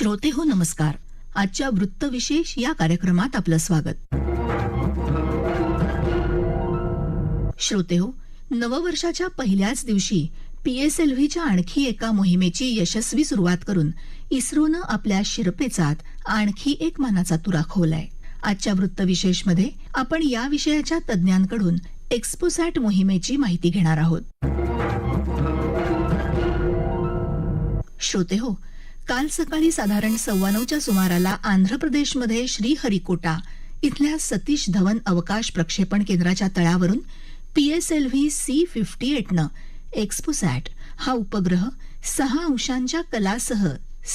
श्रोते हो नमस्कार. आजच्या वृत्तविशेष या कार्यक्रमात आपलं स्वागत. श्रोते हो नववर्षाच्या पहिल्याच दिवशी पीएसएलव्हीच्या आणखी एका मोहिमेची यशस्वी सुरुवात करून इस्रोनं आपल्या शिरपेचात आणखी एक मानाचा तुरा खोवलाय. आजच्या वृत्तविशेषमध्ये आपण या विषयाच्या तज्ज्ञांकडून एक्स्पोसॅट मोहिमेची माहिती घेणार आहोत. श्रोते हो काल सकाळी साधारण सव्वा नऊच्या सुमाराला आंध्र प्रदेशमध्ये श्रीहरिकोटा इथल्या सतीश धवन अवकाश प्रक्षेपण केंद्राच्या तळावरून पीएसएलव्ही सी फिफ्टी एटनं एक्स्पोसॅट हा उपग्रह सहा अंशांच्या कलासह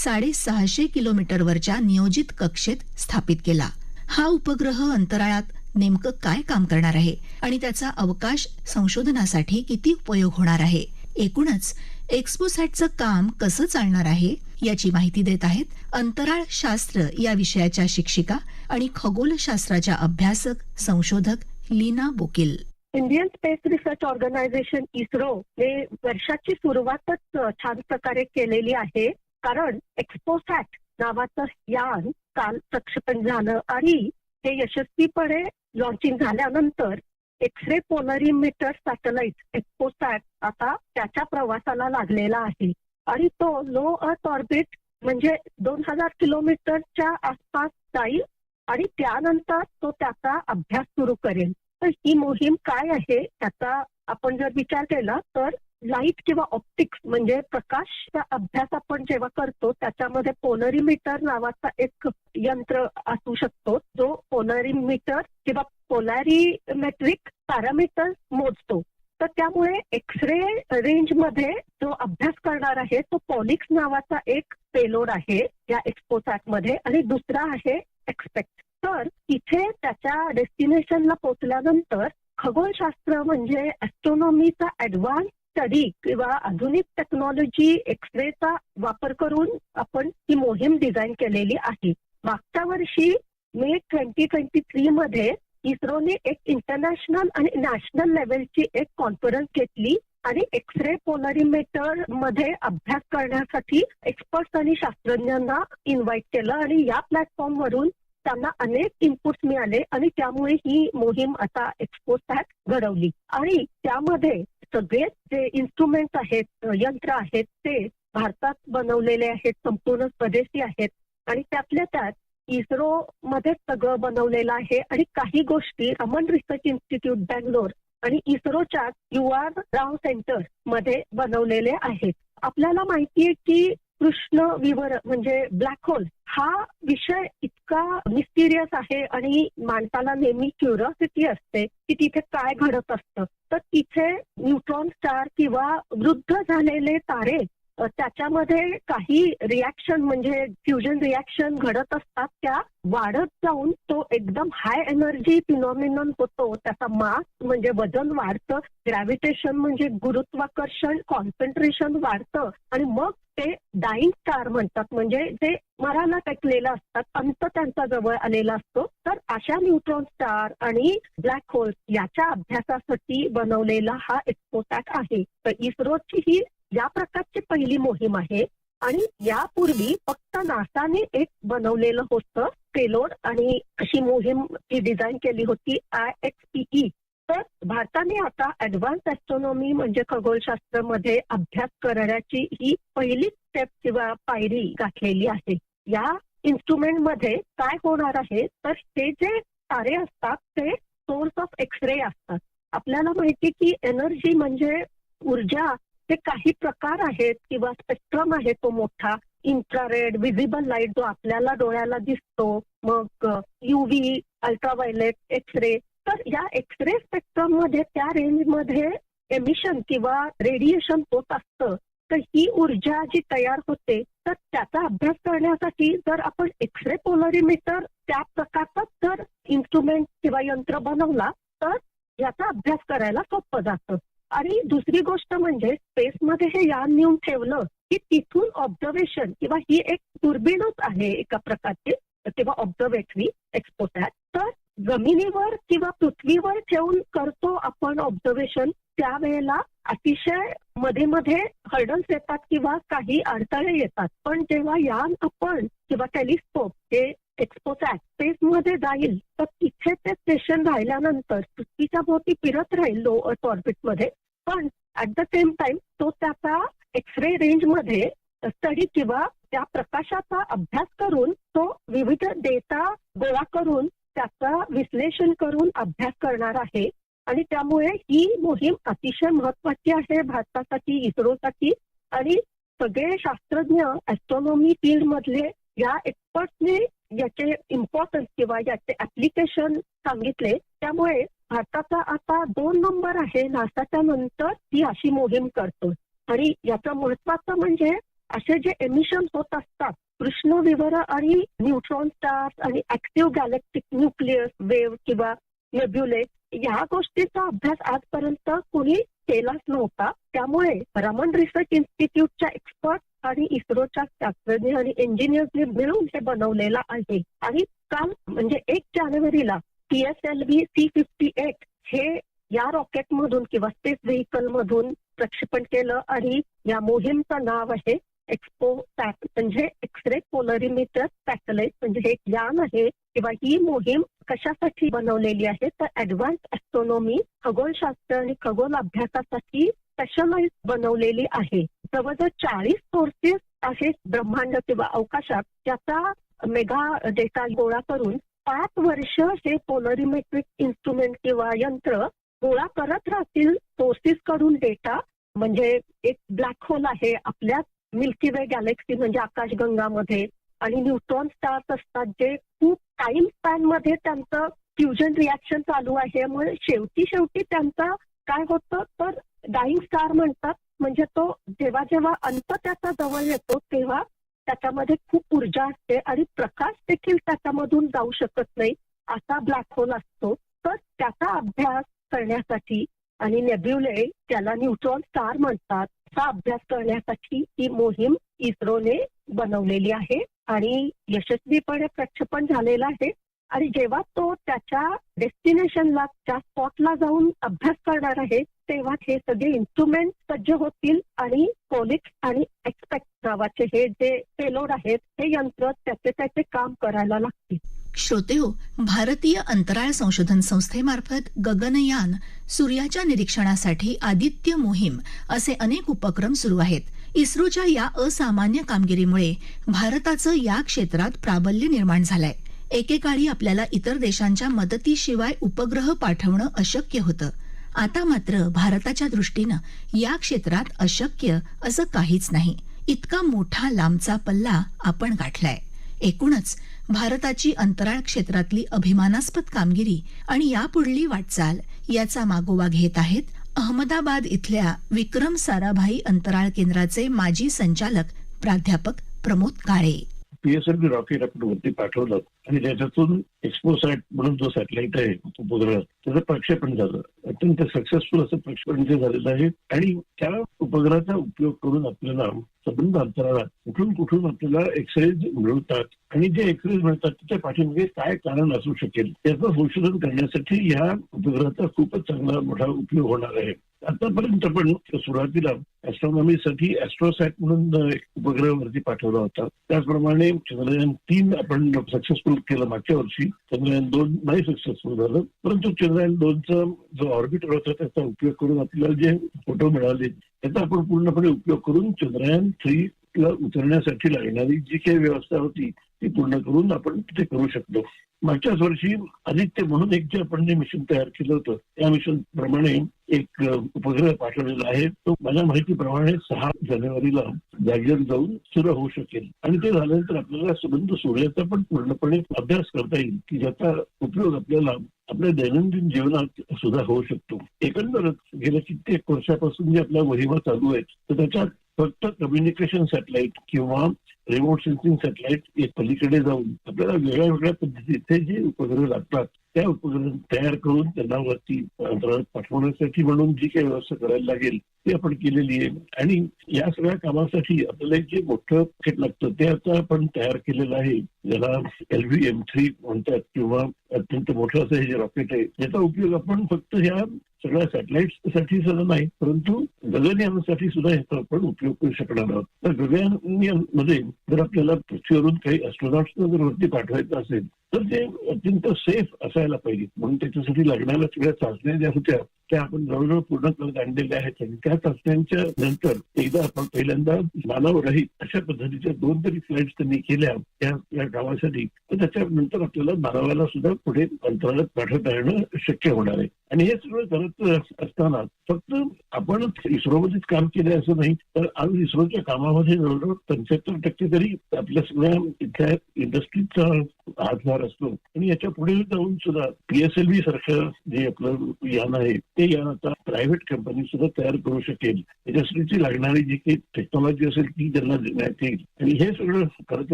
साडेसहाशे किलोमीटरवरच्या नियोजित कक्षेत स्थापित केला. हा उपग्रह अंतराळात नेमकं काय काम करणार आहे आणि त्याचा अवकाश संशोधनासाठी किती उपयोग होणार आहे? एकूणच एक्स्पोसॅटचं काम कसं चालणार आहे याची माहिती देत आहेत अंतराळ शास्त्र या विषयाच्या शिक्षिका आणि खगोलशास्त्राच्या अभ्यासक संशोधक Leena Bokil. Indian space research organisation ISRO ने वर्षाची सुरुवातच छान प्रकारे केलेली आहे. कारण एक्सपोसॅट नावाचं यान काल प्रक्षेपण झालं आणि हे यशस्वीपणे लॉन्चिंग झाल्यानंतर X ray polarimeter satellite XPoSat आता त्याच्या प्रवासाला लागलेला आहे. आणि तो लो अर्थ ऑर्बिट म्हणजे दोन हजार किलोमीटरच्या आसपास जाईल आणि त्यानंतर तो त्याचा अभ्यास सुरू करेल. तर ही मोहीम काय आहे त्याचा आपण जर विचार केला तर लाइट किंवा ऑप्टिक्स म्हणजे प्रकाशचा अभ्यास आपण जेव्हा करतो त्याच्यामध्ये पोलरीमीटर नावाचा एक यंत्र असू शकतो. जो पोलरीमीटर किंवा पोलॅरिमेट्रिक पॅरामीटर मोजतो. तर त्यामुळे एक्सरे रेंजमध्ये जो अभ्यास करणार आहे तो पॉलिक्स नावाचा एक पेलोड आहे या एक्सपोसॅटमध्ये आणि दुसरा आहे एक्सपेक्ट तर तिथे त्याच्या डेस्टिनेशनला पोहोचल्यानंतर खगोलशास्त्र म्हणजे ऍस्ट्रॉनॉमीचा ऍडव्हान्स स्टडी किंवा आधुनिक टेक्नॉलॉजी एक्सरेचा वापर करून आपण ही मोहीम डिझाईन केलेली आहे. मागच्या वर्षी मे ट्वेंटी ट्वेंटी थ्री मध्ये इस्रोने एक इंटरनॅशनल आणि नॅशनल लेवलची एक कॉन्फरन्स घेतली आणि एक्स रे पोलरीमीटरमध्ये अभ्यास करण्यासाठी एक्सपर्ट्स आणि शास्त्रज्ञांना इन्व्हाइट केलं आणि या प्लॅटफॉर्म वरून त्यांना अनेक इनपुट्स मिळाले आणि त्यामुळे ही मोहीम आता एक्सपोसॅट घडवली. आणि त्यामध्ये सगळे जे इन्स्ट्रुमेंट आहेत यंत्र आहेत ते भारतात बनवलेले आहेत संपूर्ण स्वदेशी आहेत आणि त्यातल्या त्यात इस्रो मध्ये सगळं बनवलेलं आहे. आणि काही गोष्टी रमन रिसर्च इन्स्टिट्यूट बँगलोर आणि इस्रोच्या यू आर राव सेंटरमध्ये बनवलेले आहेत. आपल्याला माहितीये की कृष्ण विवर म्हणजे ब्लॅक होल हा विषय इतका मिस्टिरियस आहे आणि माणसाला नेहमी क्युरिओसिटी असते की तिथे काय घडत असतं. तर तिथे न्यूट्रॉन स्टार किंवा वृद्ध झालेले तारे त्याच्यामध्ये काही रिॲक्शन म्हणजे फ्युजन रिॲक्शन घडत असतात त्या वाढत जाऊन तो एकदम हाय एनर्जी फिनॉमिनॉन होतो. त्याचा मास म्हणजे वजन वाढतं ग्रॅव्हिटेशन म्हणजे गुरुत्वाकर्षण कॉन्सन्ट्रेशन वाढतं आणि मग ते डाईंग स्टार म्हणतात. म्हणजे जे मराला टेकलेलं असतात अंत त्यांचा जवळ आलेला असतो. तर अशा न्यूट्रॉन स्टार आणि ब्लॅक होल्स याच्या अभ्यासासाठी बनवलेला हा एक्सपोटॅक आहे. तर इस्रोची ही या प्रकारची पहिली मोहीम आहे. आणि यापूर्वी फक्त नासाने एक बनवलेलं होतं पेलोड. आणि अशी मोहीम ती डिझाईन केली होती आय एक्स पीई तर भारताने आता ऍडव्हान्स ऍस्ट्रॉनॉमी म्हणजे खगोलशास्त्रामध्ये अभ्यास करण्याची ही पहिली स्टेप किंवा पायरी गाठलेली आहे. या इन्स्ट्रुमेंटमध्ये काय होणार आहे? तर ते जे तारे असतात ते सोर्स ऑफ एक्स रे असतात. आपल्याला माहिती की एनर्जी म्हणजे ऊर्जा ते काही प्रकार आहेत किंवा स्पेक्ट्रम आहे तो मोठा इन्फ्रारेड विजिबल लाइट जो आपल्याला डोळ्याला दिसतो मग युव्ही अल्ट्राव्हायलेट एक्स रे तर या एक्स रे स्पेक्ट्रममध्ये त्या रेंजमध्ये एमिशन किंवा रेडिएशन होत असतं. तर ही ऊर्जा जी तयार होते तर त्याचा अभ्यास करण्यासाठी जर आपण एक्सरे पोलरीमीटर त्या प्रकारचाच जर इन्स्ट्रुमेंट किंवा यंत्र बनवला तर याचा अभ्यास करायला सोपं जातं. आणि दुसरी गोष्ट म्हणजे स्पेसमध्ये हे यान नेऊन ठेवलं की तिथून ऑब्झर्वेशन किंवा ही एक दुर्बिणच आहे एका प्रकारची. किंवा ऑब्झर्वेटरी एक्सपोसॅट तर जमिनीवर किंवा पृथ्वीवर ठेवून करतो आपण ऑब्झर्वेशन त्यावेळेला अतिशयमध्ये मध्ये हर्डल्स येतात किंवा काही अडथळे येतात. पण जेव्हा यान आपण किंवा टेलिस्कोप हे एक्सपोचा स्पेस मध्ये जाईल तर तिथे ते स्टेशन राहिल्यानंतर पृथ्वीच्या भोवती फिरत राहील लो अर्थ ऑर्बिटमध्ये. पण ऍट द सेम टाइम तो त्याचा एक्सरे रेंजमध्ये स्टडी किंवा त्या प्रकाशाचा अभ्यास करून तो विविध डेटा गोळा करून त्याचा विश्लेषण करून अभ्यास करणार आहे. आणि त्यामुळे ही मोहीम अतिशय महत्वाची आहे भारतासाठी इस्रोसाठी. आणि सगळे शास्त्रज्ञ ऍस्ट्रॉनॉमी फील्ड मधले या एक्सपर्टने याचे इम्पॉर्टन्स किंवा याचे ऍप्लिकेशन सांगितले. त्यामुळे भारताचा आता दोन नंबर आहे नासाच्या नंतर ती अशी मोहीम करतो आणि याचं महत्वाचं म्हणजे असे जे एमिशन होत असतात कृष्ण विवर आणि न्यूट्रॉन स्टार्स आणि ऍक्टिव्ह गॅलेक्टिक न्यूक्लियस वेव्ह किंवा नेब्युले या गोष्टीचा अभ्यास आजपर्यंत कोणी केलाच नव्हता. त्यामुळे रमन रिसर्च इन्स्टिट्यूटच्या एक्सपर्ट आणि इस्रोच्या शास्त्रज्ञ आणि इंजिनियर्सनी मिळून हे बनवलेलं आहे. आणि काल म्हणजे एक जानेवारीला P S L V C fifty eight हे या रॉकेट मधून किंवा स्पेस व्हेकल मधून प्रक्षेपण केलं आणि या मोहीमचं नाव आहे एक्सपो सॅट म्हणजे एक्सरे पोलरिमीटर सॅटेलाइट म्हणजे हे यान आहे किंवा ही मोहीम कशासाठी बनवलेली आहे? तर ऍडव्हान्स ऍस्ट्रॉनॉमी खगोलशास्त्र आणि खगोल अभ्यासासाठी स्पेशलाइज बनवलेली आहे. जवळजवळ चाळीस सोर्सेस असे ब्रह्मांड किंवा अवकाशात त्याचा मेगा डेटा गोळा करून पाच वर्ष हे पोलरिमेट्रिक इन्स्ट्रुमेंट किंवा यंत्र गोळा करत राहतील. सोर्सेस कडून डेटा म्हणजे एक ब्लॅक होल आहे आपल्या मिल्की वे गॅलेक्सी म्हणजे आकाशगंगामध्ये आणि न्यूट्रॉन स्टार्स असतात जे खूप टाइम स्पॅनमध्ये त्यांचं फ्युजन रिॲक्शन चालू आहे. मग शेवटी शेवटी त्यांचा काय होतं? तर डाईंग स्टार म्हणतात. म्हणजे तो जेव्हा जेव्हा अंत त्याचा जवळ येतो तेव्हा त्याच्यामध्ये खूप ऊर्जा असते आणि प्रकाश देखील त्याच्यामधून जाऊ शकत नाही असा ब्लॅक होल असतो. तर त्याचा अभ्यास करण्यासाठी आणि नेब्युले त्याला न्यूट्रॉन स्टार म्हणतात असा अभ्यास करण्यासाठी ही मोहीम इस्रोने बनवलेली आहे आणि यशस्वीपणे प्रक्षेपण झालेलं आहे. आणि जेव्हा तो त्याच्या डेस्टिनेशनला त्या स्पॉटला जाऊन अभ्यास करणार आहे तेव्हा हे सगळे इन्स्ट्रुमेंट सज्ज होतील आणि कोलिक्स आणि एक्सपेक्ट नावाचे हे जे पेलोड आहेत हे यंत्र त्याचे त्याचे काम करायला लागतील. श्रोते हो भारतीय अंतराळ संशोधन संस्थेमार्फत गगनयान सूर्याच्या निरीक्षणासाठी आदित्य मोहीम असे अनेक उपक्रम सुरू आहेत. इस्रोच्या या असामान्य कामगिरीमुळे भारताचं या क्षेत्रात प्राबल्य निर्माण झालंय. एकेकाळी आपल्याला इतर देशांच्या मदतीशिवाय उपग्रह पाठवणं अशक्य होतं. आता मात्र भारताच्या दृष्टीनं या क्षेत्रात अशक्य असं काहीच नाही. इतका मोठा लांबचा पल्ला आपण गाठलाय. एकूणच भारताची अंतराळ क्षेत्रातली अभिमानास्पद कामगिरी आणि यापुढली वाटचाल याचा मागोवा घेत आहेत अहमदाबाद इथल्या विक्रम साराभाई अंतराळ केंद्राचे माजी संचालक प्राध्यापक प्रमोद काळे. पीएसएलव्ही रॉकेट आपण वरती पाठवलं आणि त्याच्यातून एक्सपोसॅट म्हणून जो सॅटेलाइट आहे उपग्रह त्याचं प्रक्षेपण झालं. अत्यंत सक्सेसफुल असं प्रक्षेपण ते झालेलं आहे. आणि त्या उपग्रहाचा उपयोग करून आपल्याला संबंध अंतराळात कुठून कुठून आपल्याला एक्सरेज मिळवतात आणि जे एक्सरेज मिळतात त्याच्या पाठीमागे काय कारण असू शकेल याचं संशोधन करण्यासाठी या उपग्रहाचा खूपच चांगला मोठा उपयोग होणार आहे. आतापर्यंत आपण सुरुवातीला ऍस्ट्रॉनॉमीसाठी ऍस्ट्रोसॅट म्हणून एक उपग्रह वरती पाठवला होता. त्याचप्रमाणे चंद्रयान तीन आपण सक्सेसफुल केलं मागच्या वर्षी. चंद्रयान दोन नाही सक्सेसफुल झालं. परंतु चंद्रयान दोनचा जो ऑर्बिटर होता त्याचा उपयोग करून आपल्याला जे फोटो मिळाले त्याचा आपण पूर्णपणे उपयोग करून चंद्रयान थ्री ला उतरण्यासाठी लागणारी जी काही व्यवस्था होती ती पूर्ण करून आपण ते करू शकलो. मागच्याच वर्षी आदित्य म्हणून एक जे आपण जे मिशन तयार केलं होतं त्या मिशन प्रमाणे एक उपग्रह पाठवलेला आहे. तो माझ्या माहितीप्रमाणे सहा जानेवारीला जागेवर जाऊन सुरू होऊ शकेल. आणि ते झाल्यानंतर आपल्याला सुगंध सूर्याचा पण पूर्णपणे अभ्यास करता येईल की ज्याचा उपयोग आपल्याला आपल्या दैनंदिन जीवनात सुद्धा होऊ शकतो. एकंदरच गेल्या कित्येक वर्षापासून जे आपल्या वहिवा चालू आहेत तर त्याच्यात फक्त कम्युनिकेशन सॅटेलाइट किंवा रिमोट सेन्सिंग सॅटेलाइट पलीकडे जाऊन आपल्याला वेगळ्या वेगळ्या पद्धतीचे जे उपग्रह लागतात त्या उपग्रह तयार करून त्यांना वरती अंतराळात पाठवण्यासाठी म्हणून जी काही व्यवस्था करायला लागेल ती आपण केलेली आहे. आणि या सगळ्या कामासाठी आपल्याला एक जे मोठं पॅकेट लागतं ते आता आपण तयार केलेलं आहे. ज्याला एलव्ही एम थ्री म्हणतात किंवा अत्यंत मोठं असं हे जे रॉकेट आहे याचा उपयोग आपण फक्त ह्या सगळ्या सॅटेलाइटसाठी सुद्धा नाही परंतु गगनयानासाठी सुद्धा याचा आपण उपयोग करू शकणार आहोत. तर गगनयानमध्ये म्हणजे जर आपल्याला पृथ्वीवरून काही अस्ट्रोनॉट्स जर वरती पाठवायचं असेल तर ते अत्यंत सेफ असायला पाहिजे म्हणून त्याच्यासाठी लागणाऱ्या सगळ्या चाचण्या ज्या होत्या त्या आपण जवळजवळ पूर्ण करत आणलेल्या आहेत. आणि त्या चाचण्यांच्या नंतर एकदा आपण पहिल्यांदा मानव मानवरहित अशा पद्धतीच्या दोन तरी फ्लाईट त्यांनी केल्या त्या या गावासाठी. तर त्याच्यानंतर आपल्याला मानवाला सुद्धा पुढे अंतराळात पाठवता येणं शक्य होणार आहे. आणि हे सगळं करत असताना फक्त आपण इस्रोमध्येच काम केले असं नाही तर आज इस्रोच्या कामामध्ये जवळजवळ पंच्याहत्तर टक्के तरी आपल्या सगळ्या इथल्या इंडस्ट्रीचा हातभार असतो. आणि याच्यापुढे जाऊन सुद्धा पीएसएलव्ही सारखं जे आपलं यान आहे ते यान आता प्रायव्हेट कंपनी सुद्धा तयार करू शकेल. त्याच्यासाठी लागणारी जी काही टेक्नॉलॉजी असेल ती त्यांना देण्यात येईल. आणि हे सगळं करत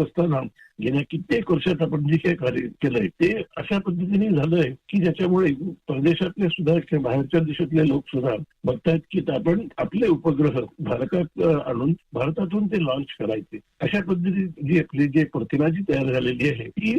असताना गेल्या कित्येक वर्षात आपण जे काही कार्य केलंय ते अशा पद्धतीने झालंय की ज्याच्यामुळे परदेशातले सुद्धा किंवा बाहेरच्या देशातले लोक सुद्धा बघतायत की आपण आपले उपग्रह भारतात आणून भारतातून ते लॉन्च करायचे. अशा पद्धतीची जी आपली जी प्रतिमा जी तयार झालेली आहे ती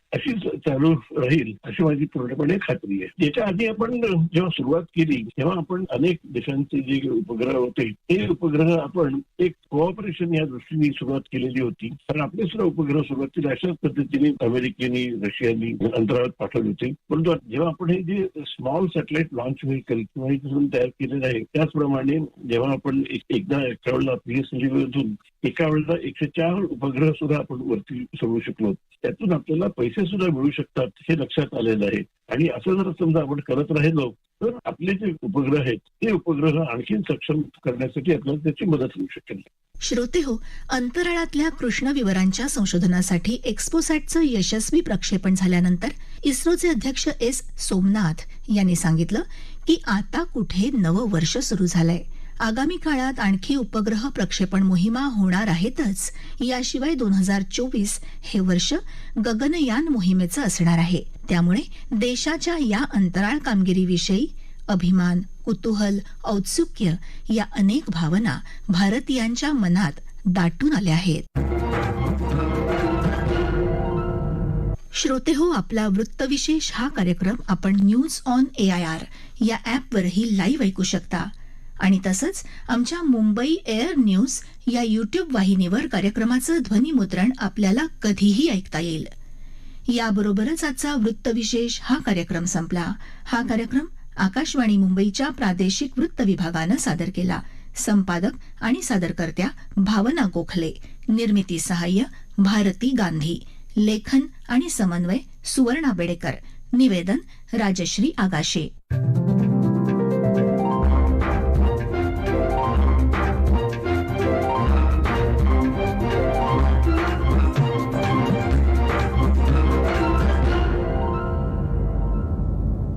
अशीच चालू राहील अशी माझी पूर्णपणे खात्री आहे. याच्या आधी आपण जेव्हा सुरुवात केली तेव्हा आपण अनेक देशांचे जे उपग्रह होते ते उपग्रह आपण एक कोऑपरेशन या दृष्टीने सुरुवात केलेली होती. कारण आपले सुद्धा उपग्रह सुरुवातीला अशाच पद्धतीने अमेरिकेने रशियानी अंतराळात पाठवले होते. परंतु जेव्हा आपण हे जे स्मॉल सॅटेलाइट लॉन्च व्हेकल किंवा हे तयार केलेलं आहे त्याचप्रमाणे जेव्हा आपण एकदा एका वेळेला पीएसएलव्ही मधून एका वेळेला एकशे चार उपग्रह सुद्धा आपण वरती सोडू शकलो त्यातून आपल्याला पैसे सुद्धा मिळू शकतात हे लक्षात आलेलं आहे. आणि असं जर समजा आपण करत राहिलो तर आपले जे उपग्रह आहेत ते उपग्रह आणखीन सक्षम करण्यासाठी आपल्याला त्याची मदत होऊ शकेल. श्रोते हो अंतराळातल्या कृष्ण विवरांच्या संशोधनासाठी एक्स्पोसॅटचं यशस्वी प्रक्षेपण झाल्यानंतर इस्रोचे अध्यक्ष एस सोमनाथ यांनी सांगितलं की आता कुठे नवं वर्ष सुरू झालंय. आगामी काळात आणखी उपग्रह प्रक्षेपण मोहिमा होणार आहेतच. याशिवाय दोन हजार चोवीस हे वर्ष गगनयान मोहिमेचं असणार आहे. त्यामुळे देशाच्या या अंतराळ कामगिरीविषयी अभिमान कुतूहल औत्सुक्य या अनेक भावना भारतीयांच्या मनात दाटून आल्या आहेत. श्रोते हो आपला वृत्तविशेष हा कार्यक्रम आपण news on A I R या ॲपवरही लाईव्ह ऐकू शकता. आणि तसंच आमच्या मुंबई एअर न्यूज या युट्यूब वाहिनीवर कार्यक्रमाचं ध्वनिमुद्रण आपल्याला कधीही ऐकता येईल. याबरोबरच आजचा वृत्तविशेष हा कार्यक्रम संपला. हा कार्यक्रम आकाशवाणी मुंबईच्या प्रादेशिक वृत्त विभागानं सादर केला. संपादक आणि सादरकर्त्या भावना गोखले. निर्मिती सहाय्य भारती गांधी. लेखन आणि समन्वय सुवर्णा बेडेकर. निवेदन राजश्री आगाशे.